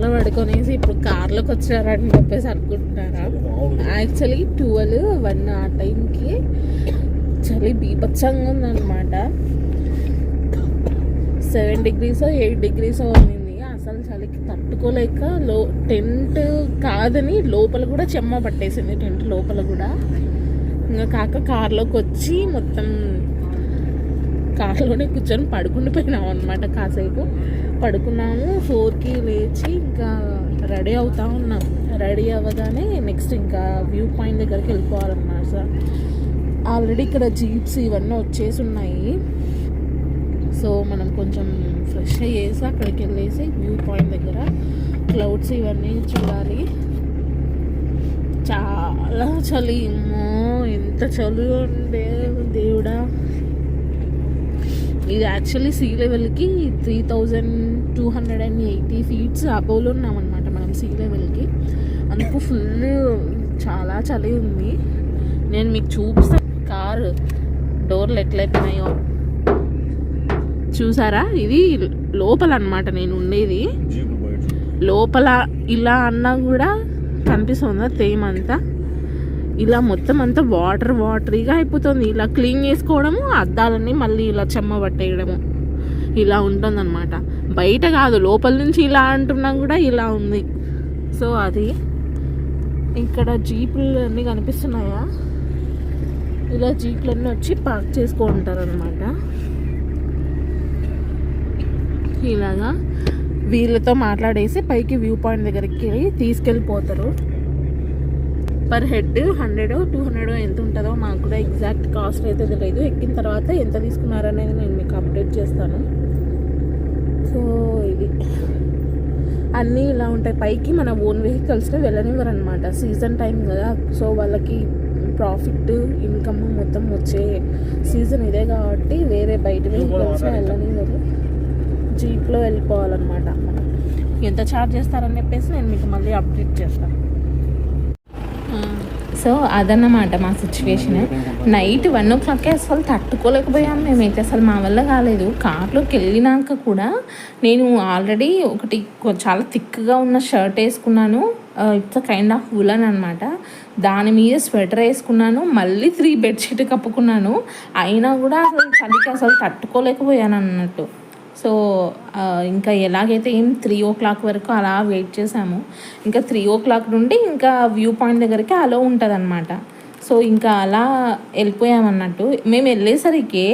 ఇంట్లో పడుకొనేసి ఇప్పుడు కార్లోకి వచ్చారని చెప్పేసి అనుకుంటున్నారా? యాక్చువల్లీ ట్వెల్వ్ వన్ ఆ టైంకి చలి బీభత్సంగా ఉందన్నమాట. సెవెన్ డిగ్రీస్ ఎయిట్ డిగ్రీస్ ఉన్నింది. అసలు చలికి తట్టుకోలేక లో టెంట్ కాదని లోపల కూడా చెమ్మ పట్టేసింది టెంట్ లోపల కూడా. ఇంకా కాక కార్లోకి వచ్చి మొత్తం కార్లోనే కూర్చొని పడుకుండిపోయినాం అనమాట కాసేపు. పడుకున్నాము ఫోర్కి లేచి ఇంకా రెడీ అవుతా ఉన్నాం. రెడీ అవ్వగానే నెక్స్ట్ ఇంకా వ్యూ పాయింట్ దగ్గరికి వెళ్ళిపోవాలన్నమాట సార్. ఆల్రెడీ ఇక్కడ జీప్స్ ఇవన్నీ వచ్చేసి ఉన్నాయి. సో మనం కొంచెం ఫ్రెష్ అయ్యేసి అక్కడికి వెళ్ళేసి వ్యూ పాయింట్ దగ్గర క్లౌడ్స్ ఇవన్నీ చూడాలి. చాలా చలి. ఏమో ఎంత చలి ఉండే దేవుడా. ఇది యాక్చువల్లీ సీ లెవెల్కి three thousand two hundred and eighty feets అబోవ్లో ఉన్నామన్నమాట మనం సీ లెవెల్కి అందుకు ఫుల్ చాలా చలి ఉంది. నేను మీకు చూపిస్తాను కారు డోర్లు ఎట్లయిపోయినాయో చూసారా? ఇది లోపల అన్నమాట నేను ఉండేది. లోపల ఇలా అన్నా కూడా కనిపిస్తుందా? తేమ అంతా ఇలా మొత్తం అంతా వాటర్ వాటరీగా అయిపోతుంది. ఇలా క్లీన్ చేసుకోవడము అద్దాలన్నీ మళ్ళీ ఇలా చెమ్మ పట్టేయడము. ఇలా ఉంటుందన్నమాట. బయట కాదు లోపల నుంచి ఇలా అంటున్నా కూడా ఇలా ఉంది. సో అది ఇక్కడ జీపులు అన్నీ కనిపిస్తున్నాయా? ఇలా జీపులన్నీ వచ్చి పార్క్ చేసుకుంటారు అనమాట ఇలాగా వీళ్ళతో మాట్లాడేసి పైకి వ్యూ పాయింట్ దగ్గరికి తీసుకెళ్ళిపోతారు. Per head hundred two hundred ఎంత ఉంటుందో మాకు కూడా ఎగ్జాక్ట్ కాస్ట్ అయితే తెలియదు ఎక్కిన తర్వాత ఎంత తీసుకున్నారనేది నేను మీకు అప్డేట్ చేస్తాను. సో ఇది. అన్నీ ఇలా ఉంటాయి. పైకి మన ఓన్ వెహికల్స్లో వెళ్ళనివ్వరు అనమాట సీజన్ టైం కదా. సో వాళ్ళకి ప్రాఫిట్ ఇన్కమ్ మొత్తం వచ్చే సీజన్ ఇదే కాబట్టి వేరే బయట వెహికల్స్లో వెళ్ళనివ్వరు. జీప్లో వెళ్ళిపోవాలన్నమాట. ఎంత ఛార్జ్ చేస్తారని చెప్పేసి నేను మీకు మళ్ళీ అప్డేట్ చేస్తాను. సో అదన్నమాట మా సిచ్యువేషన్ నైట్ వన్ ఓ క్లాక్కి అసలు తట్టుకోలేకపోయాం మేమైతే. అసలు మా వల్ల కాలేదు. కార్లోకి వెళ్ళినాక కూడా నేను ఆల్రెడీ ఒకటి చాలా థిక్గా ఉన్న షర్ట్ వేసుకున్నాను. ఇట్స్ కైండ్ ఆఫ్ ఉలన్ అనమాట దాని మీద స్వెటర్ వేసుకున్నాను. మళ్ళీ త్రీ బెడ్షీట్ కప్పుకున్నాను. అయినా కూడా అసలు చలికి అసలు తట్టుకోలేకపోయాను అన్నట్టు. సో ఇంకా ఎలాగైతే ఏం త్రీ ఓ క్లాక్ వరకు అలా వెయిట్ చేసాము ఇంకా త్రీ ఓ క్లాక్ నుండి ఇంకా వ్యూ పాయింట్ దగ్గరికి అలో ఉంటుంది అనమాట సో ఇంకా అలా వెళ్ళిపోయామన్నట్టు. మేము వెళ్ళేసరికి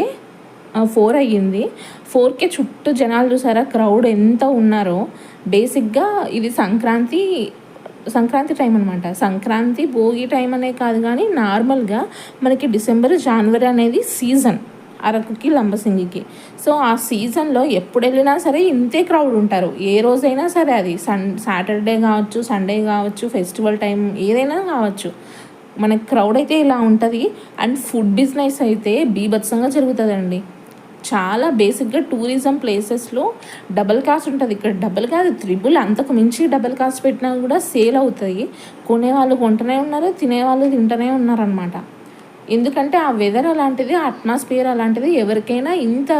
ఫోర్ అయ్యింది. ఫోర్కే చుట్టూ జనాలు చూసారా? క్రౌడ్ ఎంత ఉన్నారో. బేసిక్గా ఇది సంక్రాంతి సంక్రాంతి టైం అనమాట సంక్రాంతి భోగి టైం అనే కాదు కానీ నార్మల్గా మనకి డిసెంబర్ జనవరి అనేది సీజన్ అరకుకి లంబసింగికి సో ఆ సీజన్లో ఎప్పుడు వెళ్ళినా సరే ఇంతే క్రౌడ్ ఉంటారు. ఏ రోజైనా సరే అది. సన్ సాటర్డే కావచ్చు సండే కావచ్చు ఫెస్టివల్ టైం ఏదైనా కావచ్చు. మనకి క్రౌడ్ అయితే ఇలా ఉంటుంది. అండ్ ఫుడ్ బిజినెస్ అయితే బీభత్సంగా జరుగుతుందండి. చాలా బేసిక్గా టూరిజం ప్లేసెస్లో డబల్ కాస్ట్ ఉంటుంది. ఇక్కడ డబల్ కాదు త్రిబుల్ అంతకు మించి డబల్ కాస్ట్ పెట్టినా కూడా సేల్ అవుతాయి కొనేవాళ్ళు కొంటూనే ఉన్నారు తినేవాళ్ళు తింటూనే ఉన్నారనమాట ఎందుకంటే ఆ వెదర్ అలాంటిది అట్మాస్ఫియర్ అలాంటిది ఎవరికైనా ఇంత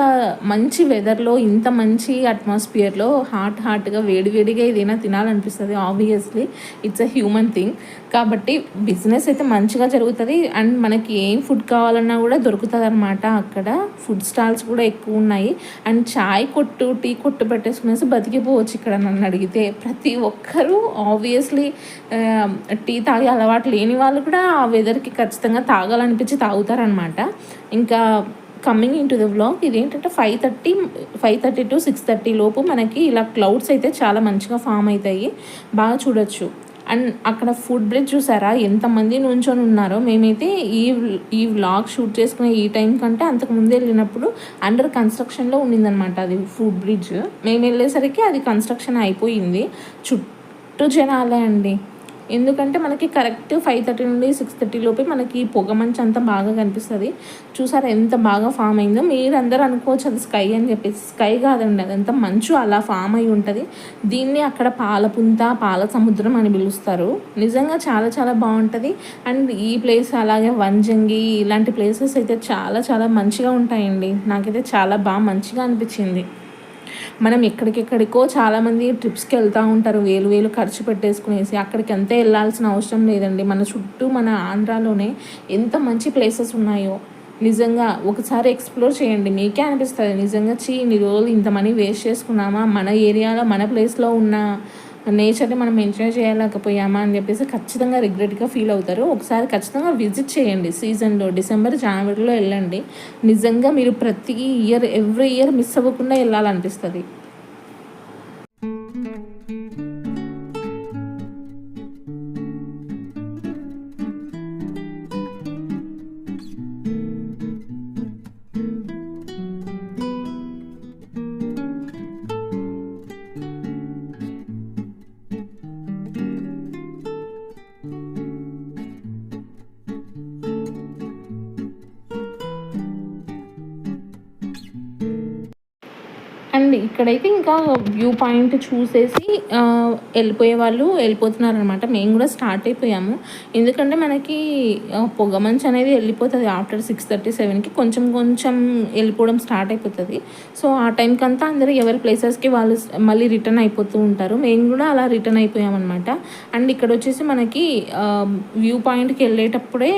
మంచి వెదర్లో ఇంత మంచి అట్మాస్ఫియర్లో హాట్ హాట్గా వేడివేడిగా ఏదైనా తినాలనిపిస్తుంది obviously it's a human thing కాబట్టి బిజినెస్ అయితే మంచిగా జరుగుతుంది అండ్ మనకి ఏం ఫుడ్ కావాలన్నా కూడా దొరుకుతుంది అనమాట అక్కడ. ఫుడ్ స్టాల్స్ కూడా ఎక్కువ ఉన్నాయి అండ్ చాయ్ కొట్టు టీ కొట్టు పెట్టేసుకునేసి బతికిపోవచ్చు ఇక్కడ నన్ను అడిగితే. ప్రతి ఒక్కరూ ఆబ్వియస్లీ టీ తాగే అలవాటు లేని వాళ్ళు కూడా ఆ వెదర్కి ఖచ్చితంగా తాగాలని తాగాలనిపించి తాగుతారనమాట ఇంకా coming into the vlog ఇదేంటంటే five thirty five thirty to six thirty లోపు మనకి ఇలా క్లౌడ్స్ అయితే చాలా మంచిగా ఫామ్ అవుతాయి. బాగా చూడొచ్చు. అండ్ అక్కడ ఫుడ్ బ్రిడ్జ్ చూసారా? ఎంతమంది నుంచొని ఉన్నారో? మేమైతే ఈ ఈ వ్లాగ్ షూట్ చేసుకునే ఈ టైం కంటే అంతకు ముందు వెళ్ళినప్పుడు అండర్ కన్స్ట్రక్షన్లో ఉండిందనమాట అది ఫుడ్ బ్రిడ్జ్ మేము వెళ్ళేసరికి అది కన్స్ట్రక్షన్ అయిపోయింది. చుట్టూ జనాలే అండి. ఎందుకంటే మనకి కరెక్ట్ ఫైవ్ థర్టీ నుండి సిక్స్ థర్టీ లోపే మనకి పొగ మంచు అంతా బాగా కనిపిస్తుంది. చూసారా ఎంత బాగా ఫామ్ అయిందో? మీరందరూ అనుకోవచ్చు అది స్కై అని చెప్పేసి. స్కై కాదండి అదంతా మంచు అలా ఫామ్ అయి ఉంటుంది. దీన్ని అక్కడ పాలపుంత పాల సముద్రం అని పిలుస్తారు. నిజంగా చాలా చాలా బాగుంటుంది. అండ్ ఈ ప్లేస్ అలాగే వంజంగి ఇలాంటి ప్లేసెస్ అయితే చాలా చాలా మంచిగా ఉంటాయండి. నాకైతే చాలా బాగా మంచిగా అనిపించింది. మనం ఎక్కడికెక్కడికో చాలామంది ట్రిప్స్కి వెళ్తూ ఉంటారు. వేలు వేలు ఖర్చు పెట్టేసుకునేసి అక్కడికి అంతే వెళ్ళాల్సిన అవసరం లేదండి. మన చుట్టూ మన ఆంధ్రాలోనే ఎంత మంచి ప్లేసెస్ ఉన్నాయో నిజంగా ఒకసారి ఎక్స్ప్లోర్ చేయండి. మీకే అనిపిస్తుంది. నిజంగా చీ ఇన్ని రోజులు ఇంత మనీ వేస్ట్ చేసుకున్నామా? మన ఏరియాలో మన ప్లేస్లో ఉన్న నేచర్ని మనం ఎంజాయ్ చేయలేకపోయామా అని చెప్పేసి ఖచ్చితంగా రిగ్రెట్గా ఫీల్ అవుతారు. ఒకసారి ఖచ్చితంగా విజిట్ చేయండి సీజన్లో. డిసెంబర్ జనవరిలో వెళ్ళండి. నిజంగా మీరు ప్రతి ఇయర్ ఎవ్రీ ఇయర్ మిస్ అవ్వకుండా వెళ్ళాలనిపిస్తుంది. అండ్ ఇక్కడైతే ఇంకా వ్యూ పాయింట్ చూసేసి వెళ్ళిపోయే వాళ్ళు వెళ్ళిపోతున్నారు అనమాట మేము కూడా స్టార్ట్ అయిపోయాము. ఎందుకంటే మనకి పొగ మంచు అనేది వెళ్ళిపోతుంది. ఆఫ్టర్ సిక్స్ థర్టీ సెవెన్కి కొంచెం కొంచెం వెళ్ళిపోవడం స్టార్ట్ అయిపోతుంది. సో ఆ టైంకి అంతా అందరూ ఎవరి ప్లేసెస్కి వాళ్ళు మళ్ళీ రిటర్న్ అయిపోతూ ఉంటారు. మేము కూడా అలా రిటర్న్ అయిపోయామన్నమాట. అండ్ ఇక్కడ వచ్చేసి మనకి వ్యూ పాయింట్కి వెళ్ళేటప్పుడే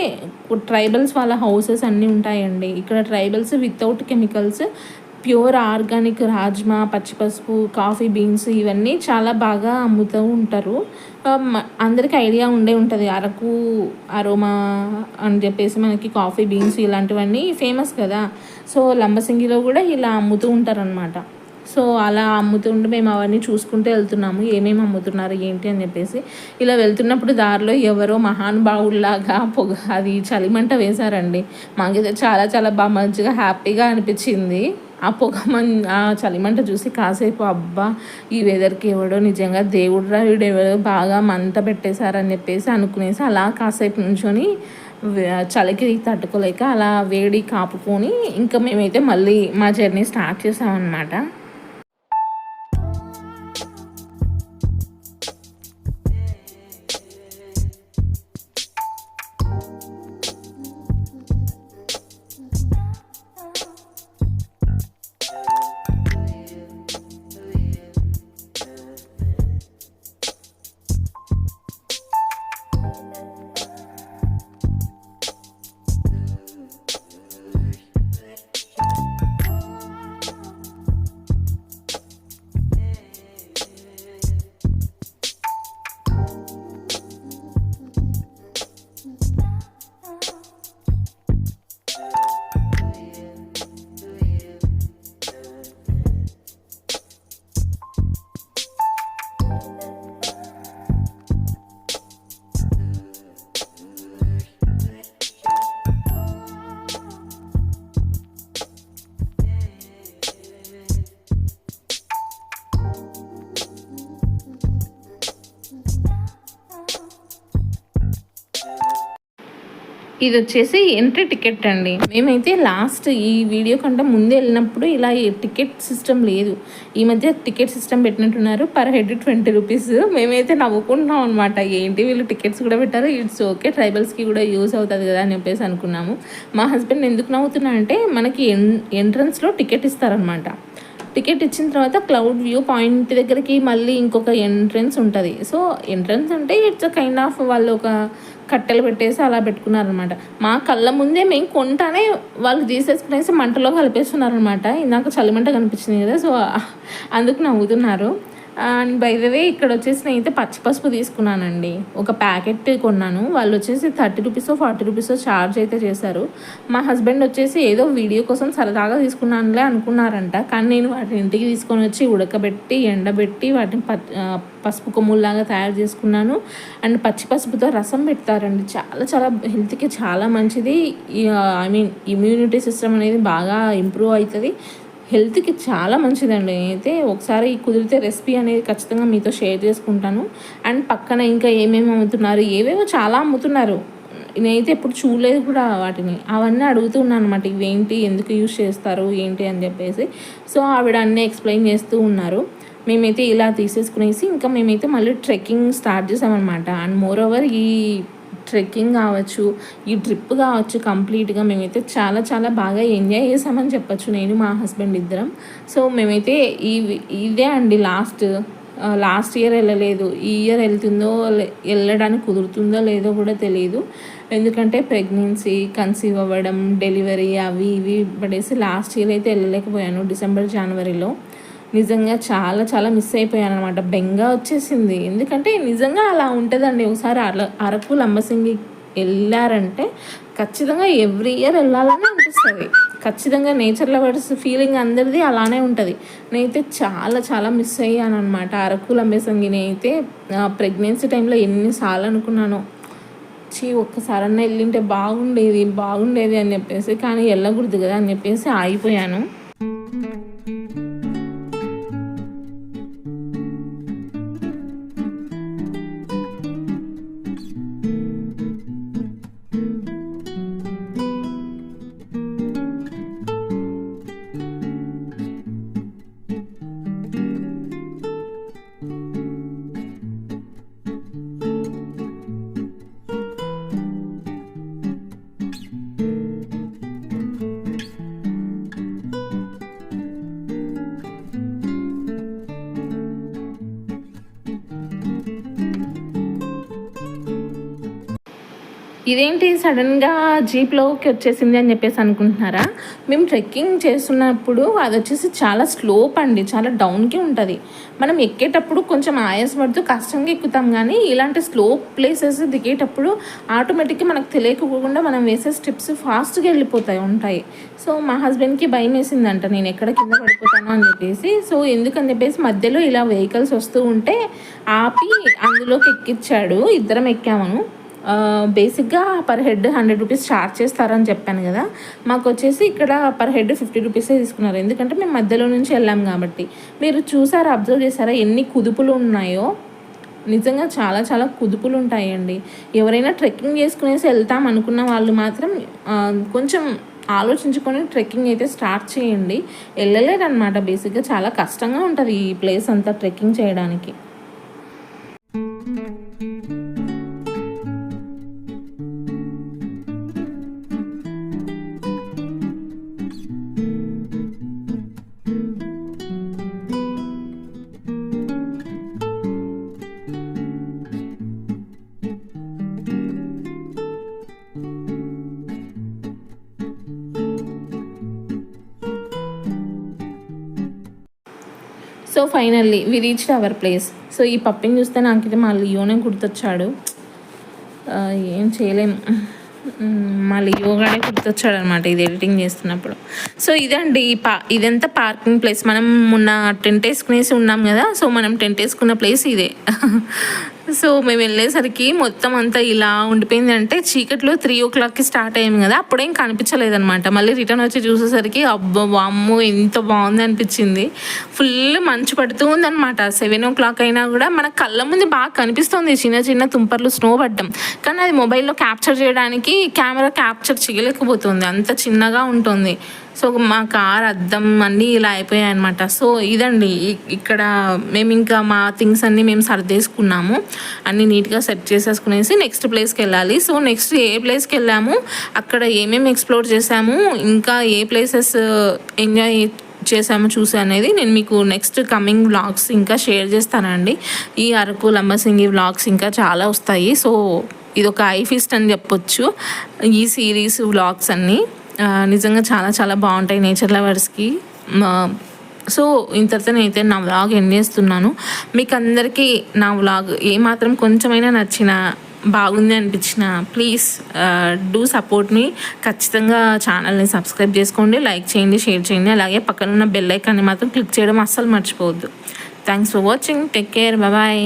ట్రైబల్స్ వాళ్ళ హౌసెస్ అన్నీ ఉంటాయండి. ఇక్కడ tribals without chemicals pure organic rajma పచ్చిపసుపు coffee beans ఇవన్నీ చాలా బాగా అమ్ముతూ ఉంటారు. అందరికి అందరికీ ఐడియా ఉండే ఉంటుంది. అరకు అరోమా అని చెప్పేసి మనకి కాఫీ బీన్స్ ఇలాంటివన్నీ ఫేమస్ కదా. సో లంబసింగిలో కూడా ఇలా అమ్ముతూ ఉంటారనమాట సో అలా అమ్ముతుంటే మేము అవన్నీ చూసుకుంటూ వెళ్తున్నాము. ఏమేమి అమ్ముతున్నారు ఏంటి అని చెప్పేసి. ఇలా వెళ్తున్నప్పుడు దారిలో ఎవరో మహానుభావుల్లాగా పొగ అది చలిమంట వేశారండి. మాకైతే చాలా చాలా బాగా మంచిగా హ్యాపీగా అనిపించింది. ఆ పొగ మన్ ఆ చలిమంట చూసి కాసేపు అబ్బా ఈ వెదర్కి ఎవడో నిజంగా దేవుడు వీడు ఎవడో బాగా మంట పెట్టేశారని చెప్పేసి అనుకునేసి అలా కాసేపు నుంచొని చలికి తట్టుకోలేక అలా వేడి కాపుకొని ఇంకా మేమైతే మళ్ళీ మా జర్నీ స్టార్ట్ చేసామన్నమాట. ఇది వచ్చేసి ఎంట్రీ టికెట్ అండి. మేమైతే లాస్ట్ ఈ వీడియో కంటే ముందు వెళ్ళినప్పుడు ఇలా టికెట్ సిస్టమ్ లేదు. ఈ మధ్య టికెట్ సిస్టమ్ పెట్టినట్టున్నారు. పర్ హెడ్ ట్వంటీ రూపీస్ మేమైతే నవ్వుకుంటున్నాం అనమాట ఏంటి వీళ్ళు టికెట్స్ కూడా పెట్టారు? ఇట్స్ ఓకే ట్రైబల్స్కి కూడా యూజ్ అవుతుంది కదా అని చెప్పేసి అనుకున్నాము. మా హస్బెండ్ ఎందుకు నవ్వుతున్నా అంటే మనకి ఎన్ ఎంట్రన్స్లో టికెట్ ఇస్తారనమాట టికెట్ ఇచ్చిన తర్వాత క్లౌడ్ వ్యూ పాయింట్ దగ్గరికి మళ్ళీ ఇంకొక ఎంట్రన్స్ ఉంటుంది. సో ఎంట్రన్స్ అంటే ఇట్స్ కైండ్ ఆఫ్ వాళ్ళు ఒక కట్టెలు పెట్టేసి అలా పెట్టుకున్నారనమాట మా కళ్ళ ముందే మేము కొంటానే వాళ్ళు తీసేసుకునేసి మంటలో కలిపేస్తున్నారనమాట ఇందాక చలిమంట కనిపించింది కదా సో అందుకు నవ్వుతున్నారు. అండ్ బై ద వే ఇక్కడ వచ్చేసి నేనైతే పచ్చి పసుపు తీసుకున్నానండి. ఒక ప్యాకెట్ కొన్నాను. వాళ్ళు వచ్చేసి thirty rupees forty rupees charge అయితే చేశారు. మా హస్బెండ్ వచ్చేసి ఏదో వీడియో కోసం సరదాగా తీసుకున్నానులే అనుకున్నారంట. కానీ నేను వాటిని ఇంటికి తీసుకొని వచ్చి ఉడకబెట్టి ఎండబెట్టి వాటిని ప- పసుపు కొమ్ముల్లాగా తయారు చేసుకున్నాను. అండ్ పచ్చి పసుపుతో రసం పెడతారండి. చాలా చాలా హెల్త్కి చాలా మంచిది. ఐ మీన్ ఇమ్యూనిటీ సిస్టమ్ అనేది బాగా ఇంప్రూవ్ అవుతుంది. హెల్త్కి చాలా మంచిదండి. అయితే ఒకసారి కుదిరితే రెసిపీ అనేది ఖచ్చితంగా మీతో షేర్ చేసుకుంటాను. అండ్ పక్కన ఇంకా ఏమేమి అమ్ముతున్నారు ఏవేవో చాలా అమ్ముతున్నారు. నేనైతే ఎప్పుడు చూడలేదు కూడా వాటిని. అవన్నీ అడుగుతున్నాను అనమాట ఇవేంటి ఎందుకు యూజ్ చేస్తారు ఏంటి అని చెప్పేసి. సో ఆవిడ అన్నీ ఎక్స్ప్లెయిన్ చేస్తూ ఉన్నారు. మేమైతే ఇలా తీసేసుకునేసి ఇంకా మేమైతే మళ్ళీ ట్రెక్కింగ్ స్టార్ట్ చేసామన్నమాట. అండ్ మోర్ ఓవర్ ఈ ట్రెక్కింగ్ కావచ్చు ఈ ట్రిప్ కావచ్చు కంప్లీట్గా మేమైతే చాలా చాలా బాగా ఎంజాయ్ చేసామని చెప్పొచ్చు నేను మా హస్బెండ్ ఇద్దరం. సో మేమైతే ఈ ఇదే అండి లాస్ట్ లాస్ట్ ఇయర్ వెళ్ళలేదు. ఈ ఇయర్ వెళ్తుందో లే- వెళ్ళడానికి కుదురుతుందో లేదో కూడా తెలియదు ఎందుకంటే ప్రెగ్నెన్సీ కన్సీవ్ అవ్వడం డెలివరీ అవి ఇవి పడేసి లాస్ట్ ఇయర్ అయితే వెళ్ళలేకపోయాను డిసెంబర్ జనవరిలో. నిజంగా చాలా చాలా మిస్ అయిపోయాను అనమాట బెంగ వచ్చేసింది. ఎందుకంటే నిజంగా అలా ఉంటుందండి. ఒకసారి అర అరకు లంబసింగి వెళ్ళారంటే ఖచ్చితంగా ఎవ్రీ ఇయర్ వెళ్ళాలని అనిపిస్తుంది. ఖచ్చితంగా నేచర్ లవర్స్ ఫీలింగ్ అందరిది అలానే ఉంటుంది. నేనైతే చాలా చాలా మిస్ అయ్యాను అనమాట అరకు లంబసింగి నేనైతే ప్రెగ్నెన్సీ టైంలో ఎన్నిసార్లు అనుకున్నానో చీ ఒక్కసారన్నా వెళ్ళింటే బాగుండేది బాగుండేది అని చెప్పేసి కానీ వెళ్ళకూడదు కదా అని చెప్పేసి ఆగిపోయాను. ఇదేంటి సడన్గా జీప్లోకి వచ్చేసింది అని చెప్పేసి అనుకుంటున్నారా? మేము ట్రెక్కింగ్ చేస్తున్నప్పుడు అది వచ్చేసి చాలా స్లోప్ అండి చాలా డౌన్కి ఉంటుంది. మనం ఎక్కేటప్పుడు కొంచెం ఆయాసపడుతూ కష్టంగా ఎక్కుతాం కానీ ఇలాంటి స్లోప్ ప్లేసెస్ దిగేటప్పుడు ఆటోమేటిక్గా మనకు తెలియకపోకుండా మనం వేసే స్టెప్స్ ఫాస్ట్గా వెళ్ళిపోతాయి ఉంటాయి. సో మా హస్బెండ్కి భయం వేసిందంట నేను ఎక్కడ కింద పడిపోతాను అని చెప్పేసి. సో ఎందుకని చెప్పేసి మధ్యలో ఇలా వెహికల్స్ వస్తూ ఉంటే ఆపి అందులోకి ఎక్కించాడు ఇద్దరం ఎక్కామను. బేసిక్గా per head hundred rupees charge చేస్తారని చెప్పాను కదా. మాకు వచ్చేసి ఇక్కడ పర్ హెడ్ ఫిఫ్టీ రూపీసే తీసుకున్నారు. ఎందుకంటే మేము మధ్యలో నుంచి వెళ్ళాం కాబట్టి. మీరు చూసారా అబ్జర్వ్ చేశారా ఎన్ని కుదుపులు ఉన్నాయో? నిజంగా చాలా చాలా కుదుపులు ఉంటాయండి. ఎవరైనా ట్రెక్కింగ్ చేసుకునేసి వెళ్తాం అనుకున్న వాళ్ళు మాత్రం కొంచెం ఆలోచించుకొని ట్రెక్కింగ్ అయితే స్టార్ట్ చేయండి. వెళ్ళలేదన్నమాట. బేసిక్గా చాలా కష్టంగా ఉంటుంది ఈ ప్లేస్ అంతా ట్రెక్కింగ్ చేయడానికి. So finally we reached our place so ఈ పప్పిని చూస్తే నాకైతే మా లియోనే గుర్తొచ్చాడు. ఏం చేయలేం. మా లియోగానే గుర్తొచ్చాడు అనమాట ఇది ఎడిటింగ్ చేస్తున్నప్పుడు. సో ఇదండి ఈ పా ఇదంతా పార్కింగ్ ప్లేస్. మనం మొన్న టెంట్ వేసుకునేసి ఉన్నాం కదా సో మనం టెంట్ వేసుకున్న ప్లేస్ ఇదే. సో మేము వెళ్ళేసరికి మొత్తం అంతా ఇలా ఉండిపోయింది అంటే చీకట్లో త్రీ ఓ క్లాక్కి స్టార్ట్ అయ్యాము కదా అప్పుడేం కనిపించలేదనమాట మళ్ళీ రిటర్న్ వచ్చి చూసేసరికి అబ్బా వామ్మో ఎంత బాగుంది అనిపించింది. ఫుల్ మంచు పడుతూ ఉందనమాట సెవెన్ ఓ క్లాక్ అయినా కూడా మన కళ్ళ ముందు బాగా కనిపిస్తుంది. చిన్న చిన్న తుంపర్లు స్నో పడ్డం. కానీ అది మొబైల్లో క్యాప్చర్ చేయడానికి కెమెరా క్యాప్చర్ చేయలేకపోతుంది. అంత చిన్నగా ఉంటుంది. సో మా కార్ అద్దం అన్నీ ఇలా అయిపోయాయి అనమాట సో ఇదండి ఇక్కడ మేము ఇంకా మా థింగ్స్ అన్నీ మేము సర్దేసుకున్నాము. అన్నీ నీట్గా సెట్ చేసేసుకునేసి నెక్స్ట్ ప్లేస్కి వెళ్ళాలి. సో నెక్స్ట్ ఏ ప్లేస్కి వెళ్ళాము? అక్కడ ఏమేమి ఎక్స్ప్లోర్ చేసాము? ఇంకా ఏ ప్లేసెస్ ఎంజాయ్ చేసాము చూసి అనేది నేను మీకు నెక్స్ట్ కమింగ్ వ్లాగ్స్ ఇంకా షేర్ చేస్తానండి. ఈ అరకు లంబసింగి వ్లాగ్స్ ఇంకా చాలా వస్తాయి. సో ఇది ఒక ఐఫిస్ట్ ఫిస్ట్ అని చెప్పొచ్చు. ఈ సిరీస్ వ్లాగ్స్ అన్నీ. నిజంగా చాలా చాలా బాగుంటాయి నేచర్ లవర్స్కి. సో ఇంతటితో నేనైతే నా వ్లాగ్ ఎండ్ చేస్తున్నాను. మీకు అందరికీ నా వ్లాగ్ ఏమాత్రం కొంచెమైనా నచ్చిన బాగుంది అనిపించిన ప్లీజ్ డూ సపోర్ట్ మీ ఖచ్చితంగా ఛానల్ని సబ్స్క్రైబ్ చేసుకోండి లైక్ చేయండి షేర్ చేయండి. అలాగే పక్కన ఉన్న బెల్ ఐకాన్ని మాత్రం క్లిక్ చేయడం అస్సలు మర్చిపోవద్దు. Thanks for watching. Take care. Bye.